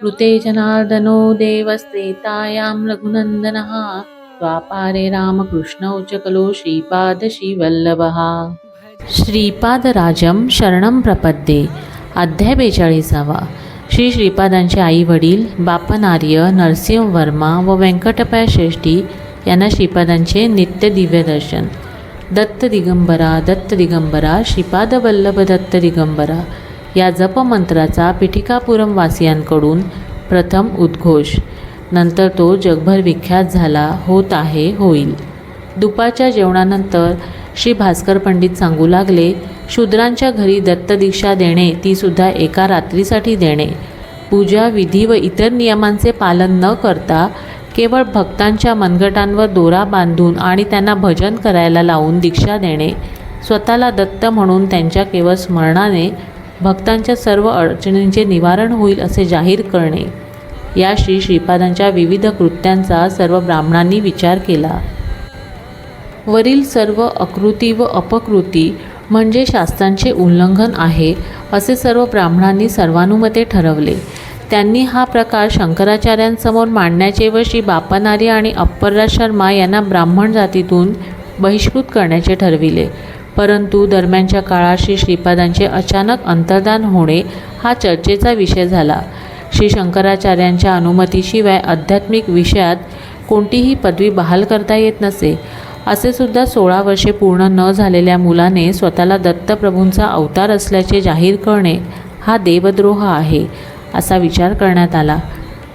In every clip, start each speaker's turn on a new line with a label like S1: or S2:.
S1: कृते जनार्दनो देवस्त्रेतायां रघुनन्दनः द्वापारे रामकृष्णौ च कलो श्रीपादश्रीवल्लभः श्रीपादराजं शरणं प्रपद्ये। अध्याय बेचाळीसावा। श्री श्रीपादांचे आई वडील बापनार्य नरसिंह वर्मा व व्यंकटपाय श्रेष्ठी यांना श्रीपादांचे नित्य दिव्य दर्शन। दत्त दिगंबरा दत्त दिगंबरा श्रीपाद वल्लभ दत्त दिगंबरा। या जपमंत्राचा पिठिकापुरम वासियांकडून प्रथम उद्घोष. नंतर तो जगभर विख्यात झाला होत आहे होईल. दुपारच्या जेवणानंतर श्री भास्कर पंडित सांगू लागले शूद्रांच्या घरी दत्तदीक्षा देणे तीसुद्धा एका रात्रीसाठी देणे. पूजा विधी व इतर नियमांचे पालन न करता केवळ भक्तांच्या मनगटांवर दोरा बांधून आणि त्यांना भजन करायला लावून दीक्षा देणे. स्वतःला दत्त म्हणून त्यांच्या केवळ स्मरणाने भक्तांच्या सर्व अडचणींचे निवारण होईल असे जाहीर करणे. या श्री श्रीपादांच्या विविध कृत्यांचा सर्व ब्राह्मणांनी विचार केला. वरील सर्व अकृती व अपकृती म्हणजे शास्त्रांचे उल्लंघन आहे असे सर्व ब्राह्मणांनी सर्वानुमते ठरवले. त्यांनी हा प्रकार शंकराचार्यांसमोर मांडण्याचे व श्री बापनारी आणि अप्परराज शर्मा यांना ब्राह्मण जातीतून बहिष्कृत करण्याचे ठरविले. परंतु दरम्यानच्या काळात श्री श्रीपादांचे अचानक अंतर्धान होणे हा चर्चेचा विषय झाला. श्री शंकराचार्यांच्या अनुमतीशिवाय आध्यात्मिक विषयात कोणतीही पदवी बहाल करता येत नसे असे सुद्धा सोळा वर्षे पूर्ण न झालेल्या मुलाने स्वतःला दत्तप्रभूंचा अवतार असल्याचे जाहीर करणे हा देवद्रोह आहे असा विचार करण्यात आला.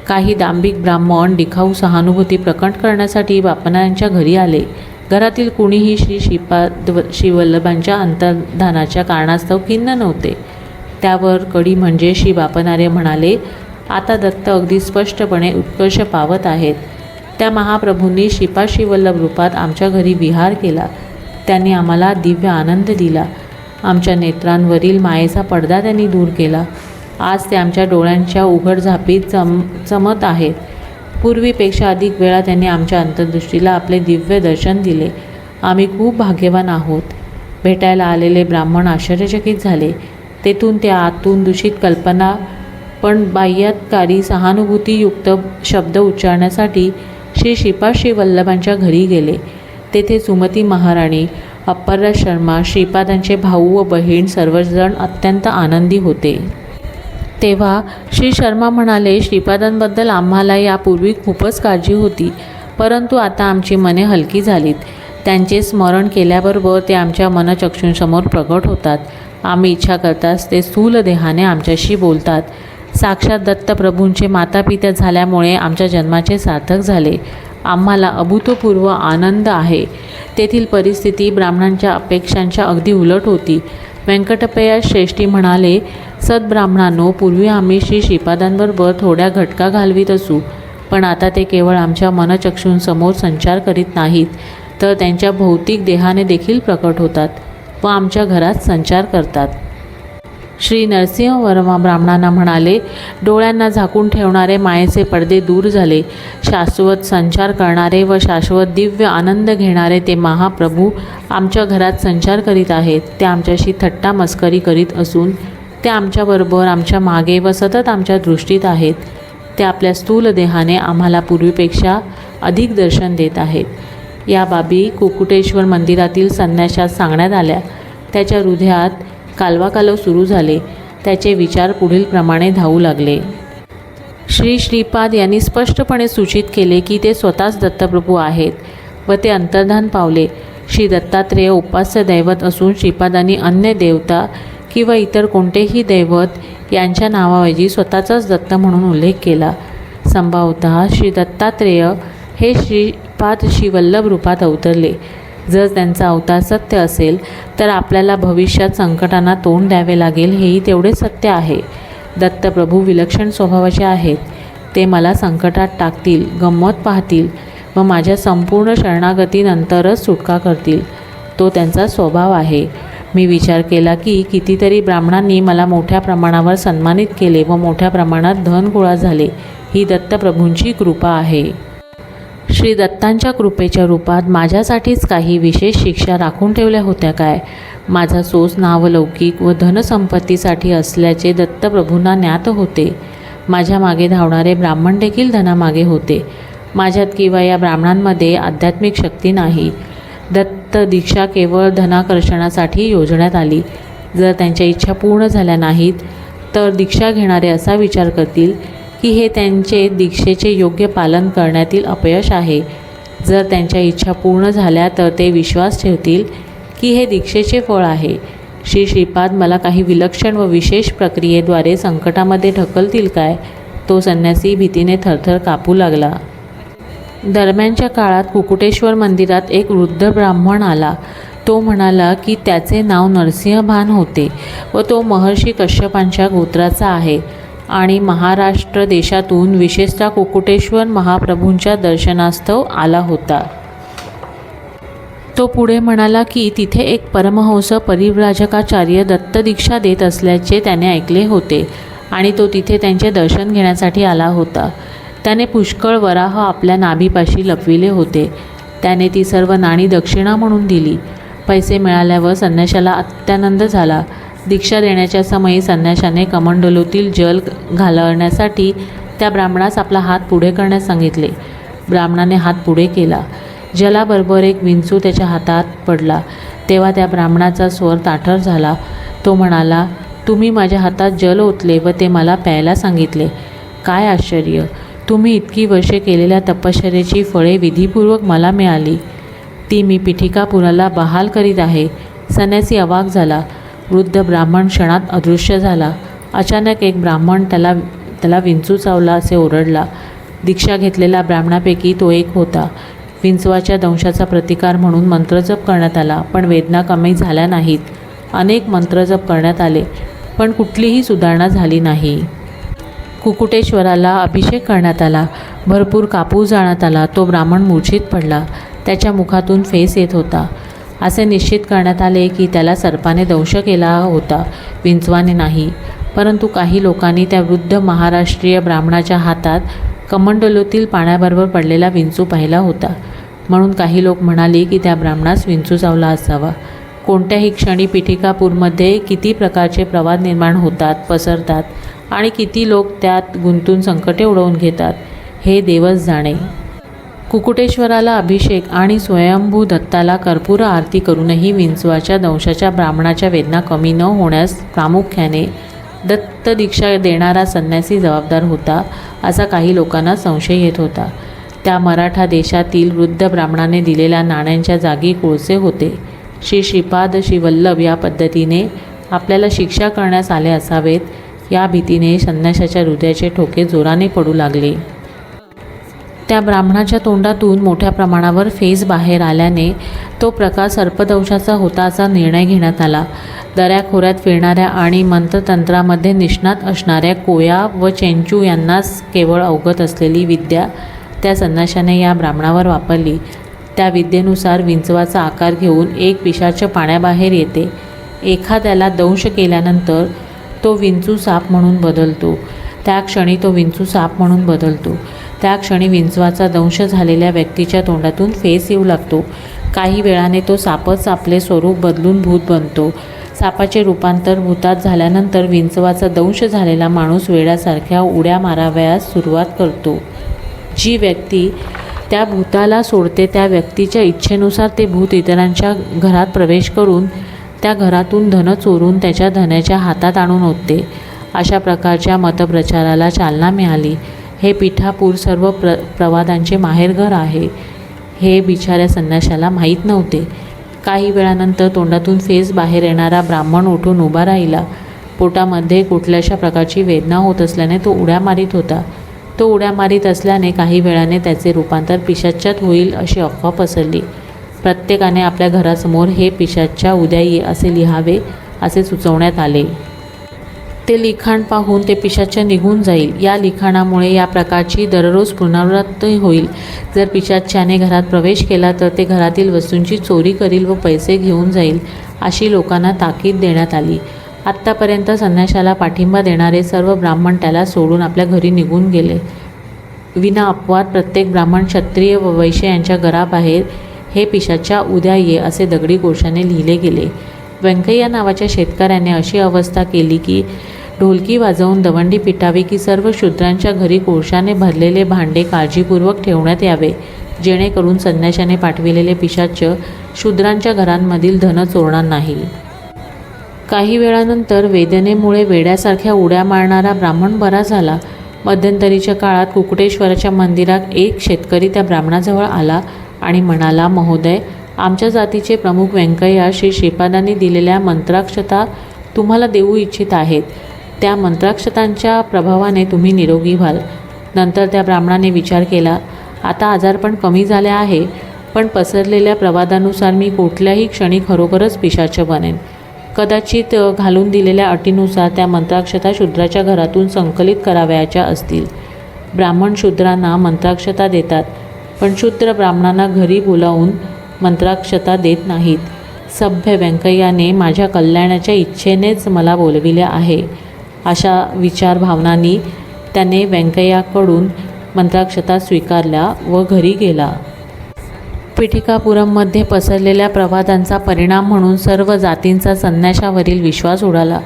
S1: काही दांभिक ब्राह्मण दिखाऊ सहानुभूती प्रकट करण्यासाठी बापनांच्या घरी आले. घरातील कुणीही श्री श्रीपाद श्रीवल्लभांच्या अंतर्धानाच्या कारणास्तव खिन्न नव्हते. त्यावर कडी म्हणजे श्री बापनारे म्हणाले आता दत्त अगदी स्पष्टपणे उत्कर्ष पावत आहेत. त्या महाप्रभूंनी श्रीपाद श्रीवल्लभ रूपात आमच्या घरी विहार केला. त्यांनी आम्हाला दिव्य आनंद दिला. आमच्या नेत्रांवरील मायेचा पडदा त्यांनी दूर केला. आज ते आमच्या डोळ्यांच्या उघड झापीत चम चमत आहेत. पूर्वीपेक्षा अधिक वेळा त्यांनी आमच्या अंतर्दृष्टीला आपले दिव्य दर्शन दिले. आम्ही खूप भाग्यवान आहोत. भेटायला आलेले ब्राह्मण आश्चर्यचकित झाले. तेथून त्या आतून दूषित कल्पना पण बाह्यातकारी सहानुभूतीयुक्त शब्द उच्चारण्यासाठी श्री श्रीपाद श्री वल्लभांच्या घरी गेले. तेथे सुमती महाराणी अप्परराज शर्मा श्रीपादांचे भाऊ व बहीण सर्वजण अत्यंत आनंदी होते. तेव्हा श्री शर्मा म्हणाले श्रीपादांबद्दल आम्हाला यापूर्वी खूपच काळजी होती परंतु आता आमची मने हलकी झालीत. त्यांचे स्मरण केल्याबरोबर ते आमच्या मनचक्षूंसमोर प्रकट होतात. आम्ही इच्छा करताच ते स्थूल देहाने आमच्याशी बोलतात. साक्षात दत्तप्रभूंचे मातापित्या झाल्यामुळे आमच्या जन्माचे सार्थक झाले. आम्हाला अभूतपूर्व आनंद आहे. तेथील परिस्थिती ब्राह्मणांच्या अपेक्षांच्या अगदी उलट होती. व्यंकटपया श्रेष्ठी म्हणाले सद्ब्राह्मणांनो पूर्वी आम्ही श्री श्रीपादांबरोबर थोड्या घटका घालवीत असू पण आता ते केवळ आमच्या मनचक्षूंसमोर संचार करीत नाहीत तर त्यांच्या भौतिक देहाने देखील प्रकट होतात व आमच्या घरात संचार करतात. श्री नरसिंह वर्मा ब्राह्मणांना म्हणाले डोळ्यांना झाकून ठेवणारे मायेचे पडदे दूर झाले शाश्वत संचार करणारे व शाश्वत दिव्य आनंद घेणारे ते महाप्रभू आमच्या घरात संचार करीत आहेत ते आमच्याशी थट्टा मस्करी करीत असून ते आमच्याबरोबर आमच्या मागे व सतत आमच्या दृष्टीत आहेत. ते आपल्या स्थूल देहाने आम्हाला पूर्वीपेक्षा अधिक दर्शन देत आहेत. या बाबी कुकुटेश्वर मंदिरातील संन्याशात सांगण्यात आल्या. त्याच्या हृदयात कालवाकालव सुरू झाले. त्याचे विचार पुढीलप्रमाणे धावू लागले. श्री श्रीपाद यांनी स्पष्टपणे सूचित केले की ते स्वतःच दत्तप्रभू आहेत व ते अंतर्धान पावले. श्री दत्तात्रेय उपास्य दैवत असून श्रीपादांनी अन्य देवता किंवा इतर कोणतेही दैवत यांच्या नावाऐवजी स्वतःचाच दत्त म्हणून उल्लेख केला. संभवतः श्री दत्तात्रेय हे श्रीपाद श्रीवल्लभ रूपात अवतरले. जर त्यांचा अवतार सत्य असेल तर आपल्याला भविष्यात संकटांना तोंड द्यावे लागेल हेही तेवढे सत्य आहे. दत्तप्रभू विलक्षण स्वभावाचे आहेत. ते मला संकटात टाकतील गंमत पाहतील व माझ्या संपूर्ण शरणागतीनंतरच सुटका करतील. तो त्यांचा स्वभाव आहे. मी विचार केला की कितीतरी ब्राह्मणांनी मला मोठ्या प्रमाणावर सन्मानित केले व मोठ्या प्रमाणात धन गोळा झाले. ही दत्तप्रभूंची कृपा आहे. श्री दत्तांच्या कृपेच्या रूपात माझ्यासाठीच काही विशेष शिक्षा राखून ठेवल्या होत्या काय? माझा सोस नावलौकिक व धनसंपत्तीसाठी असल्याचे दत्तप्रभूंना ज्ञात होते. माझ्या मागे धावणारे ब्राह्मण देखील धनामागे होते. माझ्यात किंवा या ब्राह्मणांमध्ये आध्यात्मिक शक्ती नाही. दत्त दीक्षा केवळ धनाकर्षणासाठी योजण्यात आली. जर त्यांच्या इच्छा पूर्ण झाल्या नाहीत तर दीक्षा घेणारे असा विचार करतील की हे त्यांचे दीक्षेचे योग्य पालन करण्यातील अपयश आहे. जर त्यांच्या इच्छा पूर्ण झाल्या तर ते विश्वास ठेवतील की हे दीक्षेचे फळ आहे. श्री श्रीपाद मला काही विलक्षण व विशेष प्रक्रियेद्वारे संकटामध्ये ढकलतील काय? तो संन्यासी भीतीने थरथर कापू लागला. दरम्यानच्या काळात कुकुटेश्वर मंदिरात एक वृद्ध ब्राह्मण आला. तो म्हणाला की त्याचे नाव नरसिंहभान होते व तो महर्षी कश्यपांच्या गोत्राचा आहे आणि महाराष्ट्र देशातून विशेषतः कुकुटेश्वर महाप्रभूंच्या दर्शनास्तव आला होता. तो पुढे म्हणाला की तिथे एक परमहंस परिव्राजकाचार्य दत्त दीक्षा देत असल्याचे त्याने ऐकले होते आणि तो तिथे त्यांचे दर्शन घेण्यासाठी आला होता. त्याने पुष्कळ वराह आपल्या नाभीपाशी लपविले होते. त्याने ती सर्व नाणी दक्षिणा म्हणून दिली. पैसे मिळाल्यावर संन्याशाला अत्यानंद झाला. दीक्षा देण्याच्या समयी संन्याशाने कमंडलूतील जल घालवण्यासाठी त्या ब्राह्मणास आपला हात पुढे करण्यास सांगितले. ब्राह्मणाने हात पुढे केला. जलाबरोबर एक विंचू त्याच्या हातात पडला. तेव्हा त्या ब्राह्मणाचा स्वर ताठर झाला. तो म्हणाला तुम्ही माझ्या हातात जल ओतले व ते मला प्यायला सांगितले. काय आश्चर्य! तुम्ही इतकी वर्षे केलेल्या तपश्चर्याची फळे विधीपूर्वक मला मिळाली. ती मी पिठिकापुराला बहाल करीत आहे. संन्यासी अवाक झाला. वृद्ध ब्राह्मण क्षणात अदृश्य झाला. अचानक एक ब्राह्मण त्याला त्याला विंचू चावला असे ओरडला. दीक्षा घेतलेल्या ब्राह्मणापैकी तो एक होता. विंचवाच्या दंशाचा प्रतिकार म्हणून मंत्रजप करण्यात आला पण वेदना कमी झाल्या नाहीत. अनेक मंत्रजप करण्यात आले पण कुठलीही सुधारणा झाली नाही. कुकुटेश्वराला अभिषेक करण्यात आला. भरपूर कापूस जाण्यात आला. तो ब्राह्मण मूर्छित पडला. त्याच्या मुखातून फेस येत होता. असे निश्चित करण्यात आले की त्याला सर्पाने दंश केला होता. विंचवाने नाही. परंतु काही लोकांनी त्या वृद्ध महाराष्ट्रीय ब्राह्मणाच्या हातात कमंडलोतील पाण्याबरोबर पडलेला विंचू पाहिला होता. म्हणून काही लोक म्हणाले की त्या ब्राह्मणास विंचू चावला असावा. कोणत्याही क्षणी पीठिकापूरमध्ये किती प्रकारचे प्रवाद निर्माण होतात पसरतात आणि किती लोक त्यात गुंतून संकटे उडवून घेतात हे देवच जाणे. कुकुटेश्वराला अभिषेक आणि स्वयंभू दत्ताला कर्पूर आरती करूनही विंचवाच्या दंशाच्या ब्राह्मणाच्या वेदना कमी न होण्यास प्रामुख्याने दत्त दीक्षा देणारा संन्यासी जबाबदार होता असा काही लोकांना संशय येत होता. त्या मराठा देशातील वृद्ध ब्राह्मणाने दिलेल्या नाण्यांच्या जागी कोळसे होते. श्री श्रीपाद श्री वल्लभ या पद्धतीने आपल्याला शिक्षा करण्यास आले असावेत या भीतीने संन्याशाच्या हृदयाचे ठोके जोराने पडू लागले. त्या ब्राह्मणाच्या तोंडातून मोठ्या प्रमाणावर फेज बाहेर आल्याने तो प्रकार सर्पदंशाचा होता असा निर्णय घेण्यात आला. दऱ्याखोऱ्यात फिरणाऱ्या आणि मंत्रतंत्रामध्ये निष्णात असणाऱ्या कोया व चेंचू यांनाच केवळ अवगत असलेली विद्या त्या संन्याशाने या ब्राह्मणावर वापरली. त्या विद्येनुसार विंचवाचा आकार घेऊन एक पिशाच पाण्याबाहेर येते. एखाद्याला दंश केल्यानंतर तो विंचू साप म्हणून बदलतो. त्या क्षणी तो विंचू साप म्हणून बदलतो. त्या क्षणी विंचवाचा दंश झालेल्या व्यक्तीच्या तोंडातून फेस येऊ लागतो. काही वेळाने तो सापच आपले स्वरूप बदलून भूत बनतो. सापाचे रूपांतर भूतात झाल्यानंतर विंचवाचा दंश झालेला माणूस वेड्यासारख्या उड्या मारावयास सुरुवात करतो. जी व्यक्ती त्या भूताला सोडते त्या व्यक्तीच्या इच्छेनुसार ते भूत इतरांच्या घरात प्रवेश करून त्या घरातून धन चोरून त्याच्या धनाच्या हातात आणून ओतते. अशा प्रकारच्या मतप्रचाराला चालना मिळाली. हे पिठापूर सर्व प्र प्रवादांचे माहेरघर आहे. हे बिचाऱ्या संन्याशाला माहीत नव्हते. काही वेळानंतर तोंडातून फेस बाहेर येणारा ब्राह्मण उठून उभा राहिला. पोटामध्ये कुठल्याशा प्रकारची वेदना होत असल्याने तो उड्या मारीत होता. तो उड्या मारीत असल्याने काही वेळाने त्याचे रूपांतर पिशाच्यात होईल अशी अफवा पसरली. प्रत्येकाने आपल्या घरासमोर हे पिशाच्या उद्या ये असे लिहावे असे सुचवण्यात आले. ते लिखाण पाहून ते पिशाच्या निघून जाईल. या लिखाणामुळे या प्रकारची दररोज पुनरावृत्ती होईल. जर पिशाच्याने घरात प्रवेश केला तर ते घरातील वस्तूंची चोरी करील व पैसे घेऊन जाईल अशी लोकांना ताकीद देण्यात आली. आत्तापर्यंत संन्याशाला पाठिंबा देणारे सर्व ब्राह्मण त्याला सोडून आपल्या घरी निघून गेले. विना अपवाद प्रत्येक ब्राह्मण क्षत्रिय व वैश्य यांच्या घराबाहेर हे पिशाच्या उद्या ये असे दगडी कोशाने लिहिले गेले. व्यंकय्या नावाच्या शेतकऱ्याने अशी अवस्था केली की ढोलकी वाजवून दवंडी पिटावी की सर्व शूद्रांच्या घरी कोळशाने भरलेले भांडे काळजीपूर्वक ठेवण्यात यावे. जेणेकरून संन्याशाने पाठविलेले पिशाच शूद्रांच्या घरांमधील धन चोरणार नाही. काही वेळानंतर वेदनेमुळे वेड्यासारख्या उड्या मारणारा ब्राह्मण बरा झाला. मध्यंतरीच्या काळात कुकटेश्वराच्या मंदिरात एक शेतकरी त्या ब्राह्मणाजवळ आला आणि म्हणाला महोदय आमच्या जातीचे प्रमुख व्यंकय्या श्री श्रीपादांनी दिलेल्या मंत्राक्षता तुम्हाला देऊ इच्छित आहेत. त्या मंत्राक्षतांच्या प्रभावाने तुम्ही निरोगी व्हाल. नंतर त्या ब्राह्मणाने विचार केला आता आजारपण कमी झाले आहे पण पसरलेल्या प्रवादानुसार मी कुठल्याही क्षणी खरोखरच पिशाच बनेन. कदाचित घालून दिलेल्या अटीनुसार त्या मंत्राक्षता शूद्राच्या घरातून संकलित करावयाच्या असतील. ब्राह्मण शूद्रांना मंत्राक्षता देतात पण शूद्र ब्राह्मणांना घरी बोलावून मंत्राक्षता देत नाहीत. सभ्य व्यंकय्याने माझ्या कल्याणाच्या इच्छेनेच मला बोलविले आहे. अशा विचार भावनांनी त्याने व्यंकय्याकडून मंत्राक्षता स्वीकारल्या व घरी गेला. पीठिकापुरममध्ये पसरलेल्या प्रवादांचा परिणाम म्हणून सर्व जातींचा संन्याशावरील विश्वास उडाला.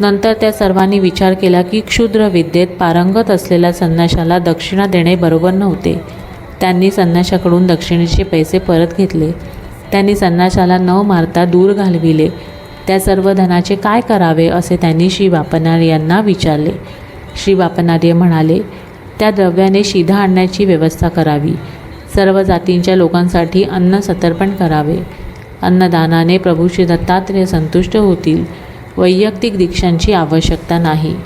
S1: नंतर त्या सर्वांनी विचार केला की क्षुद्र विद्येत पारंगत असलेल्या संन्याशाला दक्षिणा देणे बरोबर नव्हते. त्यांनी संन्याशाकडून दक्षिणेचे पैसे परत घेतले. त्यांनी संन्याशाला न मारता दूर घालविले. त्या सर्व धनाचे काय करावे असे त्यांनी श्री बापनार यांना विचारले. श्री बापनार्य म्हणाले त्या द्रव्याने शिधा आणण्याची व्यवस्था करावी. सर्व जातींच्या लोकांसाठी अन्न सतर्पण करावे. अन्नदानाने प्रभू श्री दत्तात्रेय संतुष्ट होतील. वैयक्तिक दीक्षांची आवश्यकता नाही.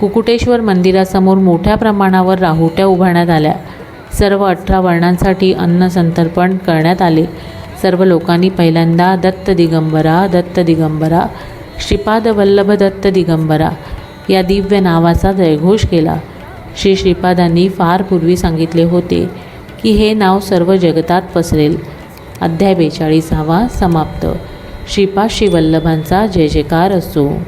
S1: कुकुटेश्वर मंदिरासमोर मोठ्या प्रमाणावर राहुट्या उभारण्यात आल्या. सर्व अठरा वर्णांसाठी अन्न संतर्पण करण्यात आले. सर्व लोकांनी पहिल्यांदा दत्त दिगंबरा दत्त दिगंबरा श्रीपाद वल्लभ दत्त दिगंबरा या दिव्य नावाचा जयघोष केला. श्री श्रीपादांनी फार पूर्वी सांगितले होते. की हे नाव सर्व जगतात पसरेल. अध्याय बेचाळीसावा समाप्त. श्रीपाद श्रीवल्लभांचा जय जयकार असो.